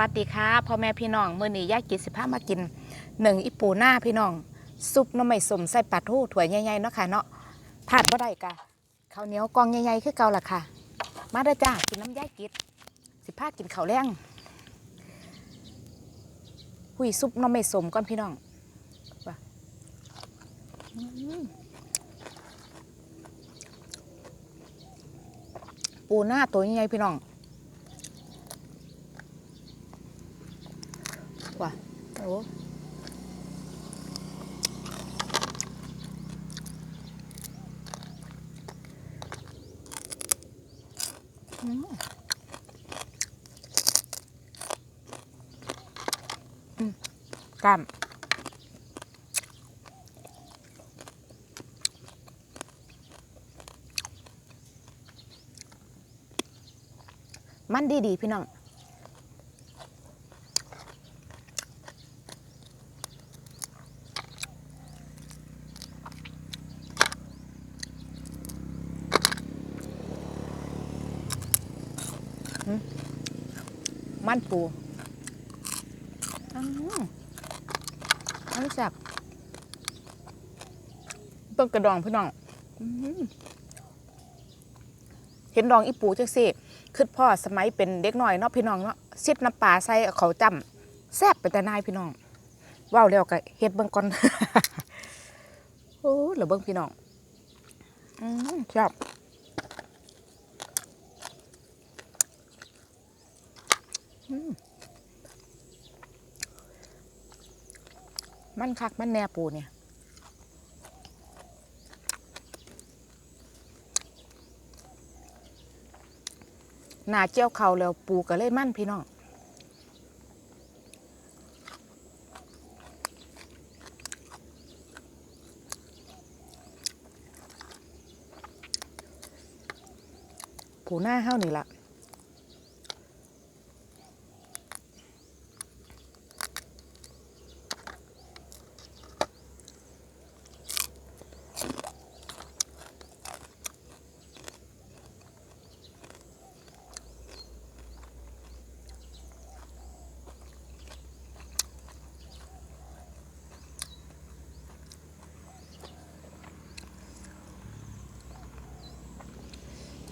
วัสดีค่ะพ่อแม่พี่น้องมื้อนี้ยายกินสิพามากินหนึ่งอีปูหน้าพี่น้องซุปน้ำไม่สมใส่ปลาทูถั่วใหญ่ๆเนาะค่ะเนาะพลาดบ่ได้กะข้าวเหนียวกองใหญ่ๆคือเก่าล่ะค่ะ มาเด้อจ้ากินน้ำยายกิดสิพากินข้าวแรงหุยซุปน้ำไม่สมก่อนพี่น้องว่าปูหน้าตัวใหญ่ๆพี่น้อง ว่ะโอ้อืมอืม กล้มมันดีดีๆพี่น้อง มันปูอันนี้แซ่บเบิ่งกระดองพี่น้องเห็นดองอีปูจังสิคือพ่อสมัยเป็นเด็กน้อยเนาะพี่น้องเนาะซิดน้ำปลาใส่เขาจำแซ่บไปแต่นายพี่น้องเว้าวแล้วก็เฮ็ดเบิ่งก่อนโอ้เหลือเบิ่งพี่น้องอืมแซ่บ มันคักมันแน่ปูเนี่ยหนาเจียวเขาแล้วปูก็เลยมั่นพี่น้องปูหน้าเฮ้านี่ละ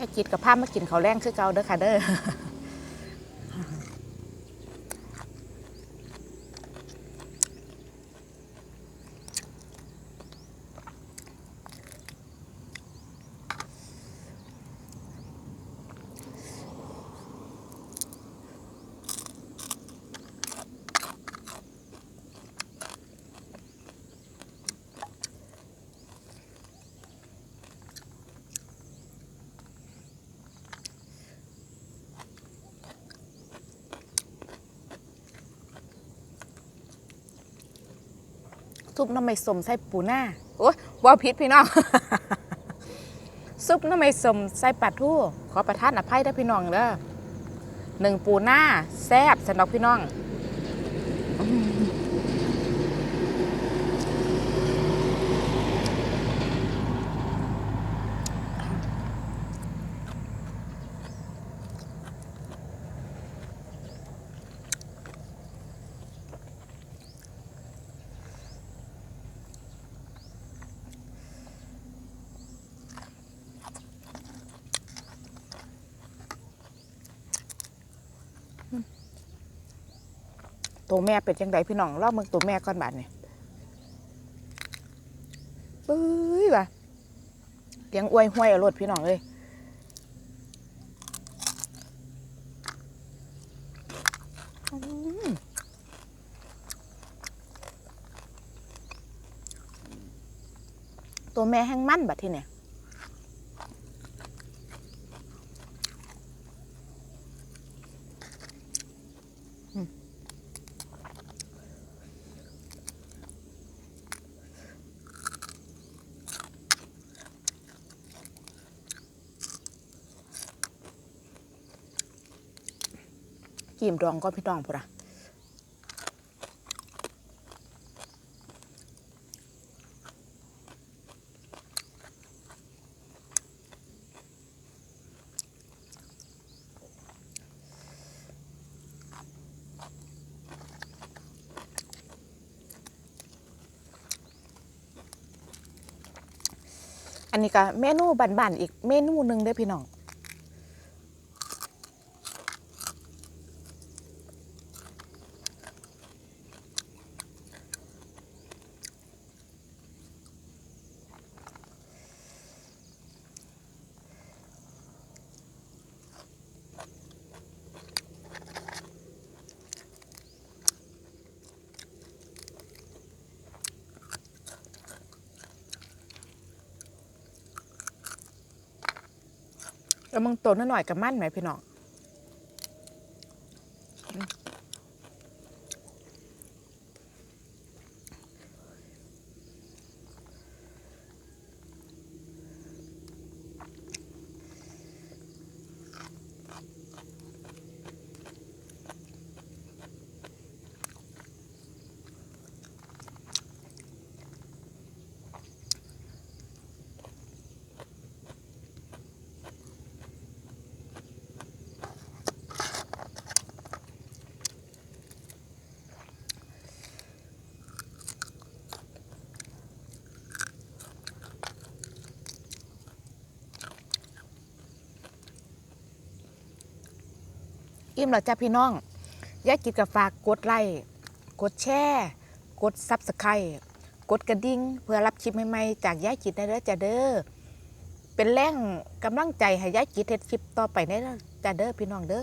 จะกินกับผ้ามากินเขาวแรงคือเก่าเด้อค่ะเด้อ ซุปน้ำไม่สมใส่ปูหน้าโอ้ยว่าพิษพี่น้อง ซุปน้ำไม่สมใส่ปลาทูขอประทานอภัยได้พี่น้องเด้อหนึ่งปูหน้าแซ่บสนอกพี่น้อง ตัวแม่เป็นยังไงพี่น้องเล่าเมืองตัวแม่ก่อนบาดเนี่ยปื้ยว่ะเลี้ยงอวยห้วยอารถพี่น้องเลยตัวแม่แห้งมั่นบัดที่เนี่ย กีมดองก็พี่ดองพุ่นอะอันนี้ก็เมนูบานๆอีกเมนูหนึ่งด้วยพี่น้อง แล้วมึงตัวน้อยๆกับมั่นไหมพี่น้อง อิ่มแล้วจ้าพี่น้องอยากกินกับฝากกดไลค์กดแชร์กดซับสไครต์กดกระดิ่งเพื่อรับคลิปใหม่ๆจากยายจิตได้เด้อจ้าเด้อเป็นแรงกำลังใจให้ยายจิตเฮ็ดคลิปต่อไปได้เด้อจ้าเด้อพี่น้องเด้อ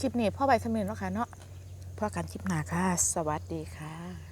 คลิปนี้พ่อใบสมินแล้วค่ะเนาะพ่อกันคลิปหน้าค่ะ สวัสดีค่ะ